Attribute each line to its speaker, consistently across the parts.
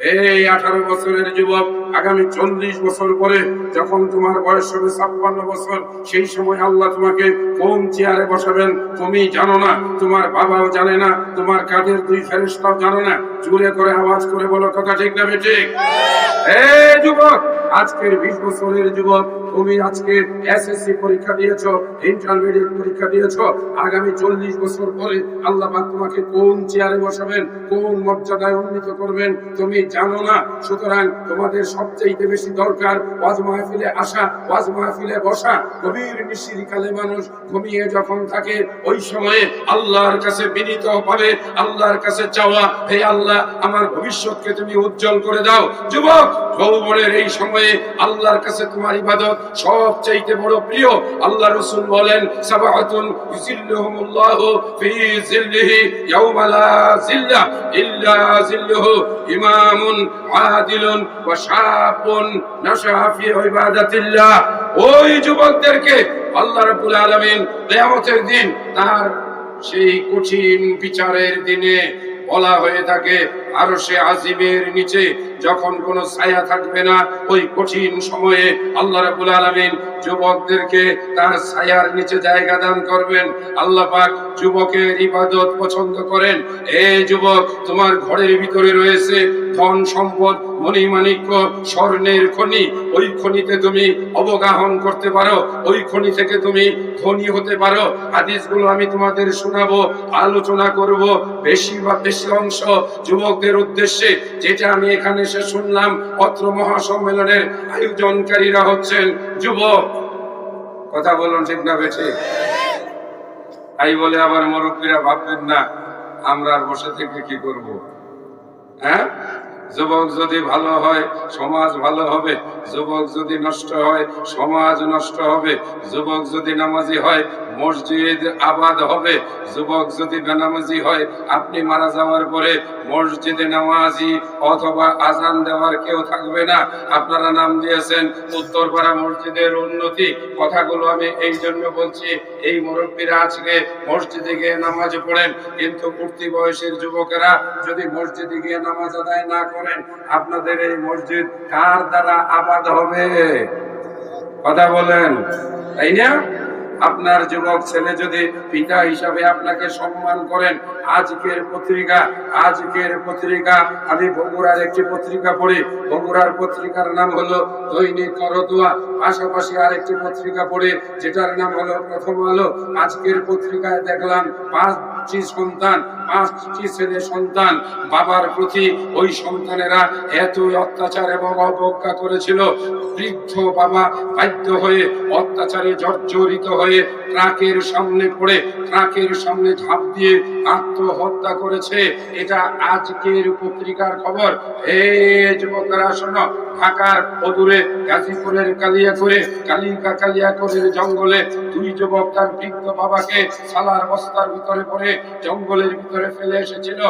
Speaker 1: এই আঠারো বছরের যুবক আগামী চল্লিশ বছর পরে যখন তোমার বয়স হবে ছাপ্পান্ন বছর, সেই সময় আল্লাহ তোমাকে কোন চেয়ারে বসাবেন তুমি জানো না, তোমার বাবাও জানে না, তোমার কাজের দুই ফেরেস্তাও জানে না। জুড়ে করে আওয়াজ করে বলো, কথা ঠিক না ঠিক এই যুবক আজকের বিশ বছরের যুবক, তুমি আজকে এসএসসি পরীক্ষা দিয়েছ, ইন্টারমিডিয়েট পরীক্ষা দিয়েছ, আগামী চল্লিশ বছর পরে আল্লাহ তোমাকে কোন চেয়ারে বসাবেন, কোন মর্যাদায় উন্নীত করবেন, তুমি জানো না? সুতরাং তোমাদের সবচেয়ে বেশি দরকার ওয়াজ মাহফিলে আসা, ওয়াজ মাহফিলে বসা। গভীর নিশির কালে মানুষ ঘুমিয়ে যখন থাকে, ওই সময়ে আল্লাহর কাছে বিনীত ভাবে, আল্লাহর কাছে চাওয়া, হে আল্লাহ, আমার ভবিষ্যৎকে তুমি উজ্জ্বল করে দাও। যুবক যৌবনের এই সময়ে আল্লাহর কাছে তোমার ইবাদত সবচাইতে বড় প্রিয়। আল্লাহ রসুল বলেন, সাবাহাতুন ফি জিল্লিহি ইয়াওমা লা জিল্লা ইল্লা জিল্লুহু ইমামুন আদিলুন ওয়া শাবুন নাশা ফি ইবাদাতিল্লাহ। ওই যুবকদেরকে আল্লাহ রাব্বুল আলামিন কিয়ামতের দিন তার সেই কঠিন বিচারের দিনে বলা হয়ে থাকে আরও সে আজিমের নিচে যখন কোনো ছায়া থাকবে না, ওই কঠিন সময়ে আল্লাহ রাব্বুল আলামিন যুবকদেরকে তার ছায়ার নিচে জায়গা দান করবেন। আল্লাহ পাক যুবকের ইবাদত পছন্দ করেন। এ যুবক, তোমার ঘরের ভিতরে রয়েছে ধন সম্পদ, মণিমাণিক্য, স্বর্ণের খনি। ওই খনিতে তুমি অবগাহন করতে পারো, ওই খনি থেকে তুমি ধনী হতে পারো। হাদিসগুলো আমি তোমাদের শোনাবো, আলোচনা করব। বেশি বা বেশি অংশ যুবকদের উদ্দেশ্যে যেটা আমি এখানে এসে শুনলাম অত্র মহাসম্মেলনের আয়োজনকারীরা হচ্ছেন যুবক। কথা বলুন ঠিক না বেঠে? তাই বলে আবার মুরব্বীরা ভাববেন না, আমরা আর বসে থেকে কি করব? হ্যাঁ? যুবক যদি ভালো হয়, সমাজ ভালো হবে। যুবক যদি নষ্ট হয়, সমাজ নষ্ট হবে। যুবক যদি নামাজি হয়, মসজিদ আবাদ হবে। যুবক যদি বেনামাজি হয়, আপনি মারা যাওয়ার পরে মসজিদে নামাজি অথবা আজান দেওয়ার কেউ থাকবে না। আপনারা নাম দিয়েছেন উত্তরপাড়া মসজিদের উন্নতি। কথাগুলো আমি এই জন্য বলছি, এই মুরব্বীরা আজকে মসজিদে গিয়ে নামাজ পড়েন, কিন্তু উঠতি বয়সের যুবকেরা যদি মসজিদে গিয়ে নামাজ আদায় না করেন আপনাদের এই মসজিদ কার দ্বারা আবাদ হবে? কথা বলেন। তাই না? আপনার যুবক ছেলে যদি পিতা হিসাবে আপনাকে সম্মান করেন, আজকের পত্রিকা আজকের পত্রিকা, আমি বগুড়ার একটি পত্রিকা পড়ি। বগুড়ার পত্রিকার নাম হলো দৈনিক করদুয়া পাশাপাশি আরেকটি পত্রিকা পড়ে, যেটার নাম হলো প্রথম আলো। আজকের পত্রিকায় দেখলাম পাঁচটি সন্তান, পাঁচটি ছেলে সন্তান, বাবার প্রতি ওই সন্তানেরা এতই অত্যাচার এবং অবজ্ঞা করেছিল। বৃদ্ধ বাবা বাধ্য হয়ে অত্যাচারে জর্জরিত হয়ে ট্রাকের সামনে পড়ে, ট্রাকের সামনে ঝাঁপ দিয়ে আত্মহত্যা করেছে। এটা আজকের পত্রিকার খবর। এই যুবকেরা, শোনো, ঢাকার অদূরে গাজীপুরের কালিয়াকুরে কালিকা কালিয়াকুরের জঙ্গলে দুই যুবক তার বৃদ্ধ বাবাকে সালার বস্তার ভিতরে পড়ে জঙ্গলের ভিতরে ফেলে এসেছিল।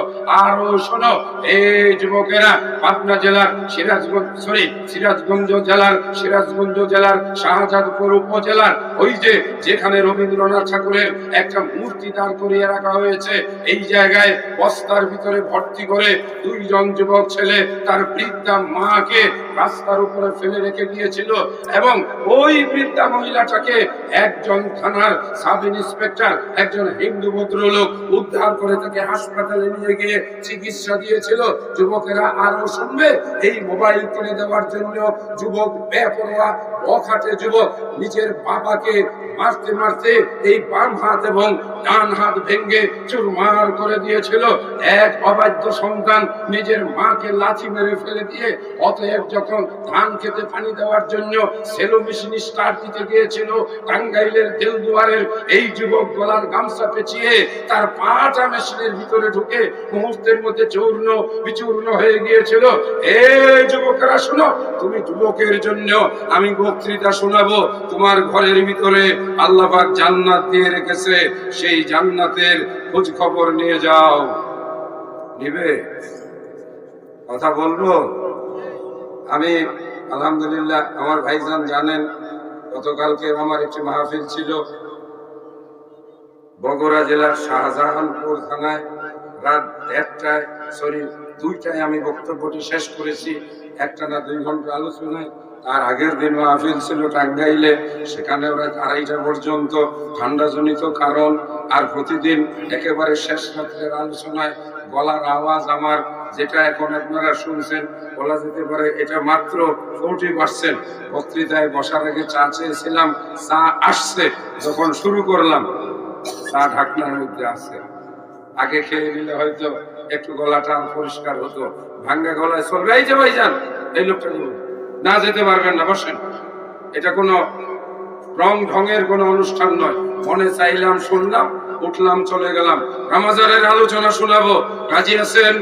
Speaker 1: আরও শোনো এই যুবকেরা পাবনা জেলার সিরাজগঞ্জ সরি সিরাজগঞ্জ জেলার সিরাজগঞ্জ জেলার শাহজাদপুর উপজেলার ওই যে যেখানে রবীন্দ্রনাথ ঠাকুরের একটা মূর্তি দাঁড় করিয়ে রাখা হয়েছে, এই জায়গায় বস্তার ভিতরে ভর্তি করে দুইজন যুবক ছেলে তার বৃদ্ধা মাকে রাস্তার উপরে ফেলে রেখে দিয়েছিল এবং ওই বৃদ্ধা মহিলাটাকে একজন থানার সাব ইন্সপেক্টর একজন হিন্দু ভদ্রলোক উদ্ধার করে তাকে হাসপাতালে নিয়ে গিয়ে চিকিৎসা দিয়েছিল। যুবকেরা আরও শুনবে, এই মোবাইল কিনে দেওয়ার জন্য যুবক বেপরোয়া অখাটে যুবক নিজের বাবাকে মারতে মারতে এই বাম হাত এবং ডান হাত ভেঙ্গে চুরমার করে দিয়েছিল। এক অবাধ্য সন্তান নিজের মাকে লাথি মেরে ফেলে দিয়ে, অতএব যখন ধান খেতে পানি দেওয়ার জন্য সেলো মেশিন স্টার্ট দিতে গিয়েছিল, টাঙ্গাইলের তেলদুয়ারের এই যুবক গলার গামছা পেঁচিয়ে তার পাটা মেশিনের ভিতরে ঢুকে মুহূর্তের মধ্যে চূর্ণ, বিচূর্ণ হয়ে গিয়েছিল। এই যুবকেরা, শোনো, তুমি যুবকের জন্য আমি বক্তৃতা শোনাবো। তোমার ঘরের ভিতরে আল্লাহবাক জান্নাত দিয়ে রেখেছে। সেই জান্নাতের খোঁজ খবর নিয়ে যাও। নিবে? কথা বলব? আমি, আলহামদুলিল্লাহ, আমার ভাইজান জানেন, গতকালকে আমার একটি মাহফিল ছিল। বগুড়া জেলার শাহজাহানপুর থানায় রাত একটায় সরি দুইটায় আমি বক্তব্যটি শেষ করেছি। একটা না দুই ঘণ্টা আলোচনায় আর আগের দিন মাহফিল ছিল টাঙ্গাইলে, সেখানে ওরা আড়াইটা পর্যন্ত ঠান্ডাজনিত কারণ, আর প্রতিদিন একেবারে শেষ রাত্রের আলোচনায় গলার আওয়াজ আমার, যেটা এখন আপনারা শুনছেন, বলা যেতে পারে এটা মাত্র ফোরটি পার্সেন্ট বক্তৃতায় বসার আগে চা চেয়েছিলাম, চা আসছে, যখন শুরু করলাম। চা ঢাকনার মধ্যে আছে। আগে খেয়ে নিলে হয়তো একটু গলাটা পরিষ্কার হতো, ভাঙ্গা গলায় চলবে। এই যে ভাই যান এই লোকটা না যেতে পারবেন না, বসেন। এটা কোনো রং ঢঙের কোনো অনুষ্ঠান নয়। মনে চাইলাম, শুনলাম, উঠলাম, চলে গেলাম। রামাজারের আলোচনা শোনাবো। রাজি আছেন?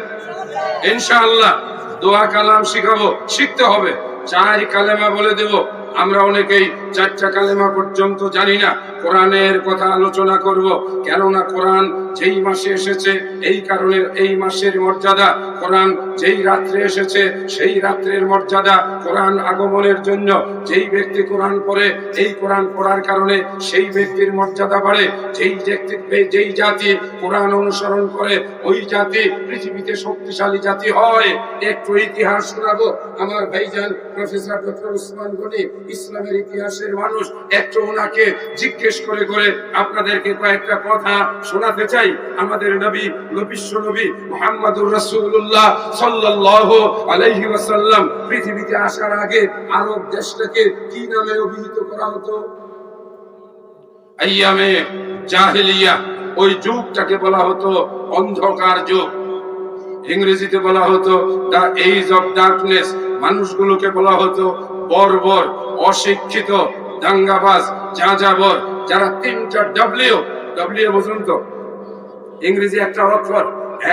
Speaker 1: ইনশাআল্লাহ। দোয়া, কালাম শিখাবো। শিখতে হবে। চার কালেমা বলে দেব। আমরা অনেকেই চারটা কালেমা পর্যন্ত জানি না, কোরআনের কথা আলোচনা করব। কেননা কোরআন যেই মাসে এসেছে, এই কারণে এই মাসের মর্যাদা। কোরআন যেই রাত্রে এসেছে, সেই রাত্রের মর্যাদা কোরআন আগমনের জন্য। যেই ব্যক্তি কোরআন পড়ে, এই কোরআন পড়ার কারণে সেই ব্যক্তির মর্যাদা বাড়ে। যেই ব্যক্তি যেই জাতি কোরআন অনুসরণ করে, ওই জাতি পৃথিবীতে শক্তিশালী জাতি হয়। একটু ইতিহাস শোনাবো। আমার ভাইজান প্রফেসর ডক্টর উসমান গনি ইসলামের ইতিহাসের মানুষ একটু ওনাকে জিজ্ঞেস করে করে আপনাদেরকে কয়েকটা কথা শোনাতে চাই। আমাদের নবী বিশ্ব নবী মোহাম্মদুর রাসূলুল্লাহ সাল্লাল্লাহু আলাইহি ওয়াসাল্লাম পৃথিবীতে আসার আগে আরব দেশটাকে কি নামে অভিহিত করা হতো? আইয়ামে জাহেলিয়া, ওই যুগটাকে বলা হতো অন্ধকার যুগ। ইংরেজিতে বলা হতো দ্য এজ অফ ডার্কনেস, মানুষগুলোকে বলা হতো বর্বর। অশিক্ষিত, দাঙ্গাবাজ যা যাবর যারা তিন চার ডব্লিউ ডব্লিউ বুঝুন তো ইংরেজি একটা অক্ষর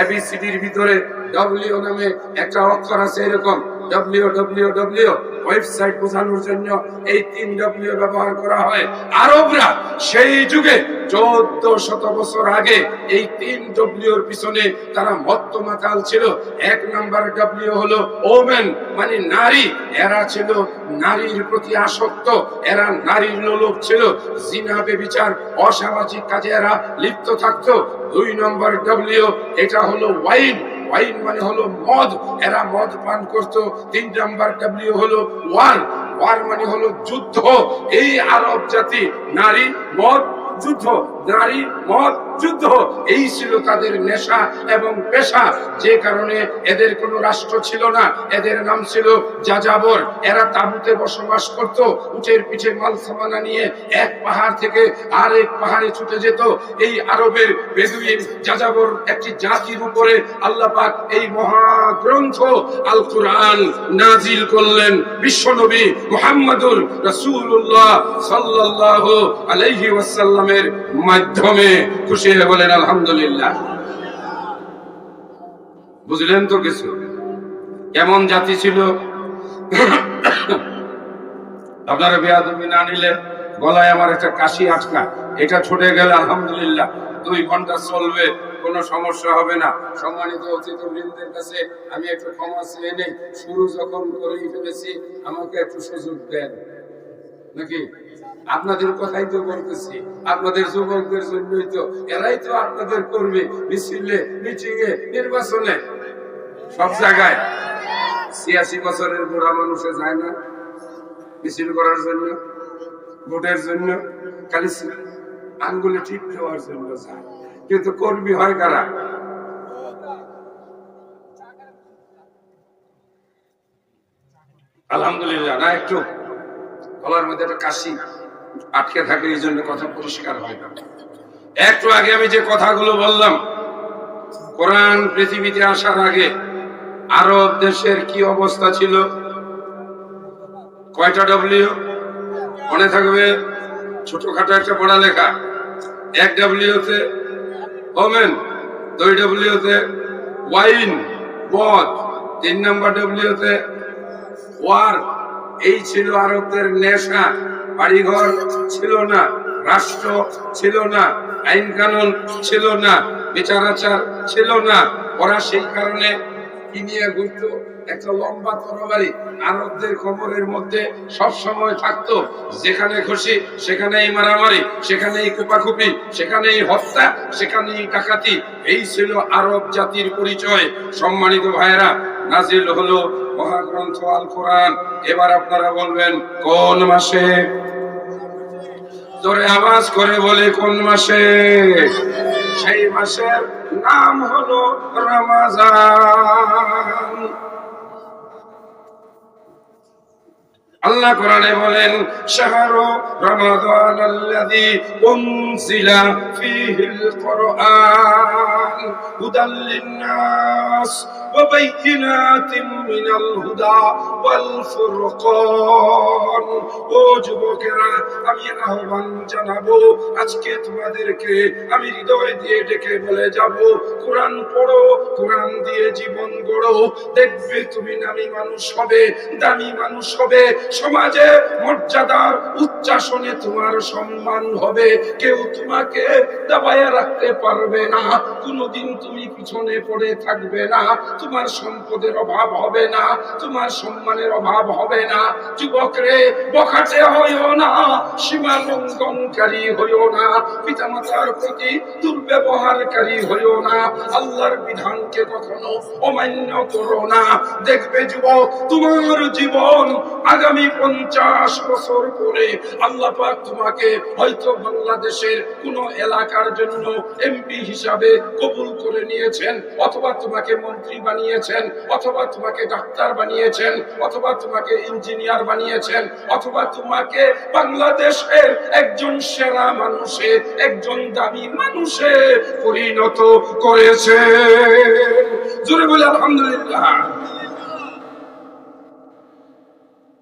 Speaker 1: এবিসিডির ভিতরে ডব্লিউ নামে একটা অক্ষর আছে এরকম। ডব্লিউ ডব্লিউ ডব্লিউ ওয়েবসাইট বোঝানোর জন্য এই তিন ডব্লিউ ব্যবহার করা হয়। আরবরা সেই যুগে চোদ্দ শত বছর আগে এই তিন ডব্লিউর পিছনে তারা মত্তমাতাল ছিল। এক নাম্বার ডব্লিউ হলো ওমেন মানে নারী। এরা ছিল নারীর প্রতি আসক্ত। এরা নারীর লোক ছিল। জিনা, বেবিচার, অসামাজিক কাজে এরা লিপ্ত থাকতো। দুই নম্বর ডব্লিউ এটা হলো ওয়াইন। ওয়াইন মানে হলো মদ। এরা মদ পান করতো। তিন নাম্বার ডাব্লিউ হলো ওয়ার। ওয়ার মানে হলো যুদ্ধ। এই আরব জাতি, নারী, মদ, যুদ্ধ। নারী, মদ যুদ্ধ, এই ছিল তাদের নেশা এবং পেশা। যে কারণে এদের কোনো রাষ্ট্র ছিল না। এদের নাম ছিল যাযাবর। এরা তাবুতে বসবাস করত। উটের পিঠে মাল সামানা নিয়ে এক পাহাড় থেকে আরেক পাহাড়ে ছুটে যেত। এই আরবের বেদুইন যাযাবর একটি জাতির উপরে আল্লাহ পাক এই মহাগ্রন্থ আল কোরআন নাজিল করলেন বিশ্বনবী মুহাম্মদুর রাসূলুল্লাহ সাল্লাল্লাহু আলাইহি ওয়াসাল্লামের মাধ্যমে। খুশি হয়ে বলেন, আলহামদুলিল্লাহ। বুঝলেন তো কিছু? কেমন জাতি ছিল? আপনারা বেয়াদবি না নিলে গলায় আমার একটা কাশি আটকা, এটা ছুটে গেলে আলহামদুলিল্লাহ। দুই ঘণ্টা চলবে, কোনো সমস্যা হবে না। সম্মানিত অতিথি বৃন্দের কাছে আমি একটু ক্ষমা চেয়ে নেই। শুরু যখন করেই ফেলেছি, আমাকে একটু সুযোগ দেন। নাকি? আপনাদের কথাই তো বলতেছি, আপনাদের যুবকদের জন্যই তো, এরাই তো আপনাদের করবে মিছিলে মিটিং এ নির্বাচনে। সব জায়গায়। ছিয়াশি বছরের বুড়া মানুষে যায় না, মিছিল করার জন্য, ভোটের জন্য, খালি আঙ্গুলে ঠিক দেওয়ার জন্য যায়। কিন্তু কর্মী হয় কারা? আলহামদুলিল্লাহ, না একটু? গলার মধ্যে একটা কাশি। আটকে থাকে এই জন্য কথা পরিষ্কার হয় না। একটু আগে আমি যে কথাগুলো বললাম, কোরআন পৃথিবীতে আসার আগে আরব দেশের কি অবস্থা ছিল? কয়টা ডব্লিউ মনে থাকবে? ছোটখাটো একটা পড়ালেখা। এক ডাব্লিউতে ওমেন দুই ডাব্লিউতে ওয়াইন মদ তিন নম্বর ডাব্লিউতে ওয়ার এই ছিল আরবদের নেশা। বাড়িঘর ছিল না, রাষ্ট্র ছিল না আইন কানুন ছিল না বিচার আচার ছিল না। ওরা সেই কারণে কি নিয়ে ঘুরতো? একটা লম্বা তরবারি আরবদের কবরের মধ্যে সব সময় থাকতো। যেখানে খুশি, সেখানেই মারামারি, সেখানেই কোপাকুপি সেখানেই হত্যা, সেখানেই ডাকাতি। এই ছিল আরব জাতির পরিচয়। সম্মানিত ভাইয়েরা, নাজিল হলো মহাগ্রন্থ আল কোরআন এবার আপনারা বলবেন, কোন মাসে? জোরে আওয়াজ করে বলে কোন মাসে? সেই মাসের নাম হলো রমাজান। আল্লাহ কোরআনে বলেন, শাহরু রমাদান আল্লাযী উনজিলা ফীহিল কোরআন হুদাল লিন-নাস ওয়া বাইয়িনাতিন মিনাল হুদা ওয়াল ফুরকান। ও যুবকেরা, আমি আহ্বান জানাব, আজকে তোমাদেরকে আমি হৃদয় দিয়ে ডেকে বলে যাব, কোরআন পড়ো, কোরআন দিয়ে জীবন গড়ো। দেখবে তুমি নামী মানুষ হবে, দামি মানুষ হবে সমাজে মর্যাদার উচ্চাসনে তোমার সম্মান হবে। কেউ তোমাকে দাবায় রাখতে পারবে না। কোনোদিন তুমি পিছনে পড়ে থাকবে না। তোমার সম্পদের অভাব হবে না। তোমার সম্মানের অভাব হবে না। যুবক রে, বখাটে হইও না। সীমা লঙ্ঘনকারী হইও না। পিতামাতার প্রতি দুর্ব্যবহারকারী হইও না। আল্লাহর বিধানকে কখনো অমান্য করো না। দেখবে যুবক, তোমার জীবন আগামী পঞ্চাশ বছর পরে আল্লাহ পাক তোমাকে হয়তো বাংলাদেশের কোন এলাকার জন্য এমপি হিসাবে কবুল করে নিয়েছেন, অথবা তোমাকে মন্ত্রী বানিয়েছেন, অথবা তোমাকে ডাক্তার বানিয়েছেন, অথবা তোমাকে ইঞ্জিনিয়ার বানিয়েছেন, অথবা তোমাকে বাংলাদেশের একজন সেরা মানুষে, একজন দামি মানুষে পরিণত করেছে জোরে বলে আলহামদুলিল্লাহ।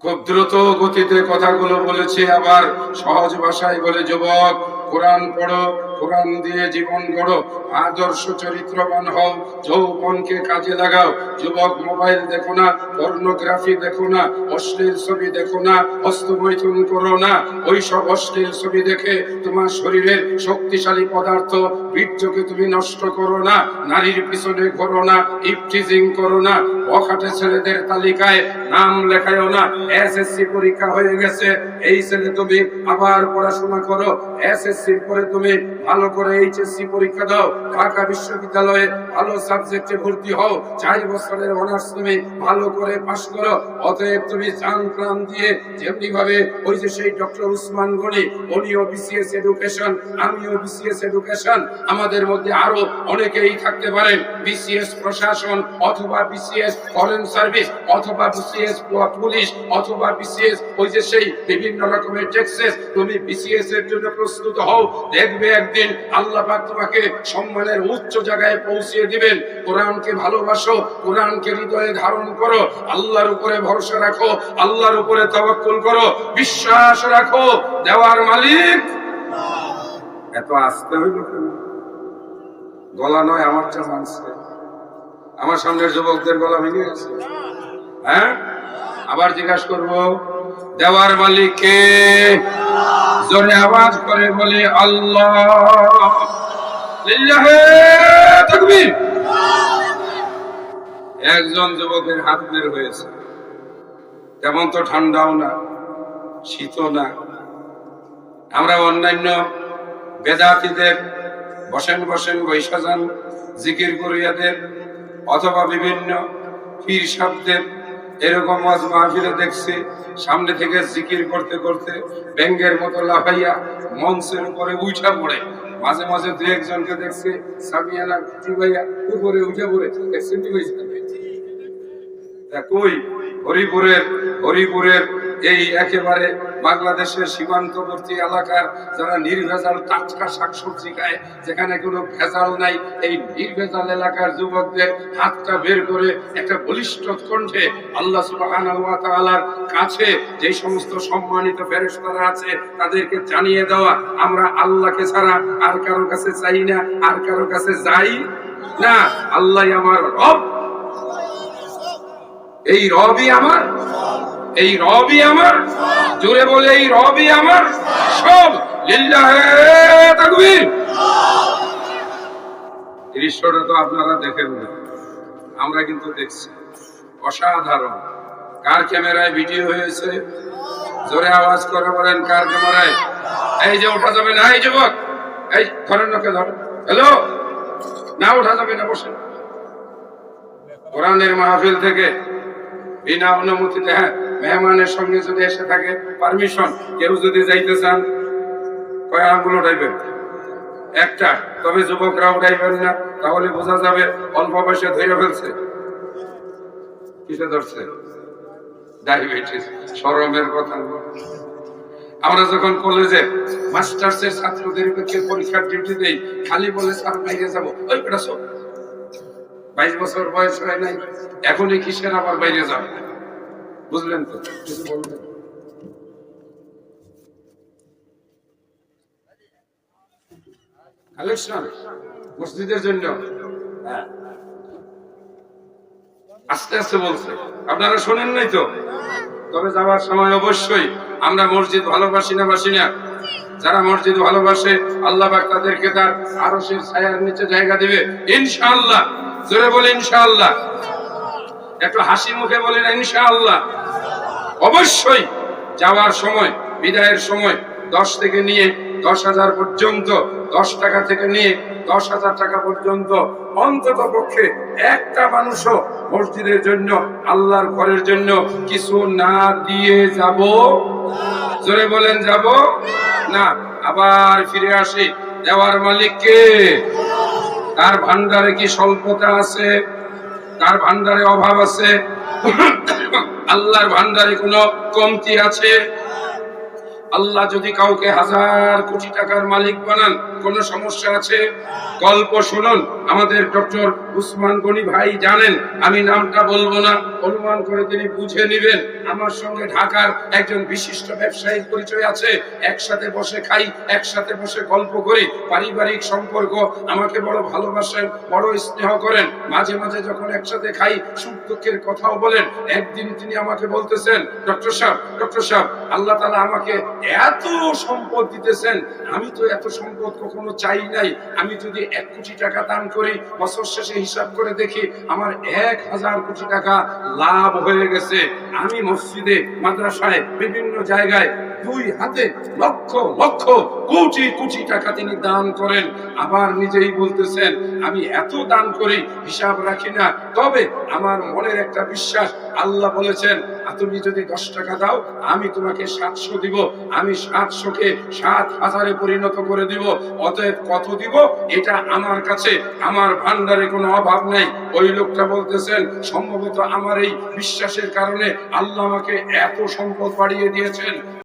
Speaker 1: খুব দ্রুত গতিতে কথাগুলো বলেছে আবার সহজ ভাষায় বলে যুবক কোরআন পড়ো। কোরআন দিয়ে জীবন গড়ো, আদর্শ চরিত্রবান হও, যৌবনকে কাজে লাগাও। যুবক মোবাইল দেখো না, পর্নোগ্রাফি দেখো না, অশ্লীল ছবি দেখো না হস্তমৈথুন করো না। ওই সব অশ্লীল ছবি দেখে তোমার শরীরের শক্তিশালী পদার্থ বীর্যকে তুমি নষ্ট করো না, নারীর পিছনে ঘোরো না ইফটিজিং করো না। অখাটে ছেলেদের তালিকায় নাম লেখায়ও না, এসএসসি পরীক্ষা হয়ে গেছে। এই ছেলে তুমি আবার পড়াশোনা করো এসএসসি পরে তুমি ভালো করে এইচএসসি পরীক্ষা দাও, ঢাকা বিশ্ববিদ্যালয়ে ভালো সাবজেক্টে ভর্তি হও, চার বছরের অনার্স তুমি ভালো করে পাশ করো। অতএব তুমি জান প্রাণ দিয়ে যেমনি ভাবে ওই যে সেই ডক্টর উসমান গনি, উনিও বিসিএস এডুকেশন, আমিও বিসিএস এডুকেশন, আমাদের মধ্যে আরও অনেকেই থাকতে পারেন বিসিএস প্রশাসন অথবা বিসিএস ফরেন সার্ভিস অথবা বিসিএস পুলিশ অথবা বিসিএস ওই যে সেই বিভিন্ন রকমের টেক্সেস, তুমি বিসিএস এর জন্য প্রস্তুত হও, দেখবে একদিন আল্লাহ পাক তোমাকে সম্মানের উচ্চ জায়গায় পৌঁছিয়ে দিবেন। কোরআনকে ভালোবাসো, কোরআনকে হৃদয়ে ধারণ করো, আল্লাহর উপরে ভরসা রাখো, আল্লাহর উপরে তাওয়াক্কুল করো, বিশ্বাস রাখো, দেওয়ার মালিক। এত আসতে হইল কেন? গলা নয়, আমার চা মানছে আমার সামনের যুবকদের গলা ভেঙে গেছে। হ্যাঁ? আবার জিজ্ঞাসা করব, দেওয়ার মালিক কে? জোরে আওয়াজ করে বলে, আল্লাহ একজন যুবকের হাত বের হয়েছে। তেমন তো ঠান্ডাও না, শীতও না। আমরা অন্যান্য বেদাতিদের বসেন বসেন বৈশা যান জিকির করিয়াদের অথবা বিভিন্ন পীর শব্দের এরকম আজ মাহফিলে দেখছি, সামনে থেকে জিকির করতে করতে ব্যাঙ্গের মতো লাফাইয়া মঞ্চের উপরে উঠা পড়ে। মাঝে মাঝে দু একজনকে দেখছি সামিয়ানা ভাইয়া উপরে উঠে পড়ে। দেখছেন কই? হরিপুরের হরিপুরের এই একেবারে বাংলাদেশের সীমান্তবর্তী এলাকার যারা নির্ভেজাল টাটকা শাকসবজি খায়, যেখানে কোনো ভেজাল নাই, এই নির্ভেজাল এলাকার যুবকদের হাতটা বের করে একটা বলিষ্ঠ কণ্ঠে আল্লাহ তাআলার কাছে যে সমস্ত সম্মানিত ফেরেশতারা আছে, তাদেরকে জানিয়ে দেওয়া, আমরা আল্লাহকে ছাড়া আর কারোর কাছে চাই না, আর কারোর কাছে যাই না। আল্লাহ আমার রব। এই রবই আমার। এই রবই আমার। জোরে বলে এই রবই আমার সব তাকবীর। তো আপনারা দেখেন না আমরা কিন্তু দেখছি। অসাধারণ। কার ক্যামেরায় ভিডিও হয়েছে? জোরে আওয়াজ করে বলেন, কার ক্যামেরায়? এই যে ওঠা যাবে না, এই যুবক। এই ধরেন ধর। হ্যালো? না ওঠা যাবে না, বসেন। কোরআনের মাহফিল থেকে বিনা অনুমতিতে হ্যাঁ মেহমানের সঙ্গে যদি এসে থাকে পারমিশন কেউ যদি যাইতে চান, কয় আঙ্গুল উঠাইবেন? একটা। তবে যুবকরা উঠাইবেন না, তাহলে বোঝা যাবে অল্প বয়সে ধরে ফেলছে। কিসে ধরছে? ডায়াবেটিস সরমের কথা। আমরা যখন কলেজে মাস্টার্সের ছাত্রদের পক্ষে পরীক্ষার ডিউটি দেই, খালি বলে, স্যার, বাইরে যাব। ওই সব বাইশ বছর বয়স হয় নাই, এখনই কিসের আবার বাইরে যাবে? বুঝলেন তো? কালেকশন মসজিদের জন্য। হ্যাঁ। আস্তে আস্তে বলছে। আপনারা শোনেন নাই তো? তবে যাওয়ার সময় অবশ্যই আমরা মসজিদ ভালোবাসি না বাসি না? যারা মসজিদ ভালোবাসে, আল্লাহ তাদেরকে তার আরশের ছায়ার নিচে জায়গা দিবে। ইনশাআল্লাহ। জোরে বলে ইনশাআল্লাহ। একটু হাসি মুখে বলেন ইনশাআল্লাহ। অবশ্যই যাওয়ার সময়, বিদায়ের সময় দশ থেকে নিয়ে দশ হাজার পর্যন্ত, দশ টাকা থেকে নিয়ে দশ হাজার টাকা পর্যন্ত, অন্তত পক্ষে একটা মানুষও মসজিদের জন্য, আল্লাহর ঘরের জন্য কিছু না দিয়ে যাব। জোরে বলেন, যাব? না। আবার ফিরে আসি। দেওয়ার মালিক কে? তার ভান্ডারে কি স্বল্পতা আছে? তার ভান্ডারে অভাব আছে? আল্লাহর ভান্ডারে কোনো কমতি আছে? আল্লাহ যদি কাউকে হাজার কোটি টাকার মালিক বানান, কোনো সমস্যা আছে? গল্প শুনুন। আমাদের ডক্টর উসমান গনি ভাই জানেন, আমি নামটা বলব না, অনুমান করে তিনি বুঝে নেবেন। আমার সঙ্গে ঢাকার একজন বিশিষ্ট ব্যবসায়িক পরিচয় আছে। একসাথে বসে খাই, একসাথে বসে গল্প করি। পারিবারিক সম্পর্ক আমাকে বড় ভালোবাসেন, বড় স্নেহ করেন। মাঝে মাঝে যখন একসাথে খাই, সুখ দুঃখের কথাও বলেন। একদিন তিনি আমাকে বলতেছেন, ডক্টর সাহেব ডক্টর সাহেব, আল্লাহ তালা আমাকে এত সম্পদ দিতেছেন, আমি তো এত সম্পদ কখনো চাই নাই। আমি যদি এক কোটি টাকা দান করি, বছর শেষে হিসাব করে দেখি আমার এক হাজার কোটি টাকা লাভ হয়ে গেছে। আমি মসজিদে, মাদ্রাসায়, বিভিন্ন জায়গায় দুই হাতে লক্ষ লক্ষ, কোটি কোটি টাকা তিনি দান করেন। আবার নিজেই বলতেছেন, আমি এত দান করি হিসাব রাখি না। তবে আমার মনের একটা বিশ্বাস, আল্লাহ বলেছেন তুমি যদি দশ টাকা দাও, আমি তোমাকে সাতশো দিব। আমি সাতশোকে সাত হাজারে পরিণত করে দিব। অতএব কত দিব, এটা আমার কাছে, আমার ভান্ডারে কোনো অভাব নাই। ওই লোকটা বলতেছেন, সম্ভবত আমার এই বিশ্বাসের কারণে আল্লাহ আমাকে এত সম্পদ বাড়িয়ে দিয়েছেন।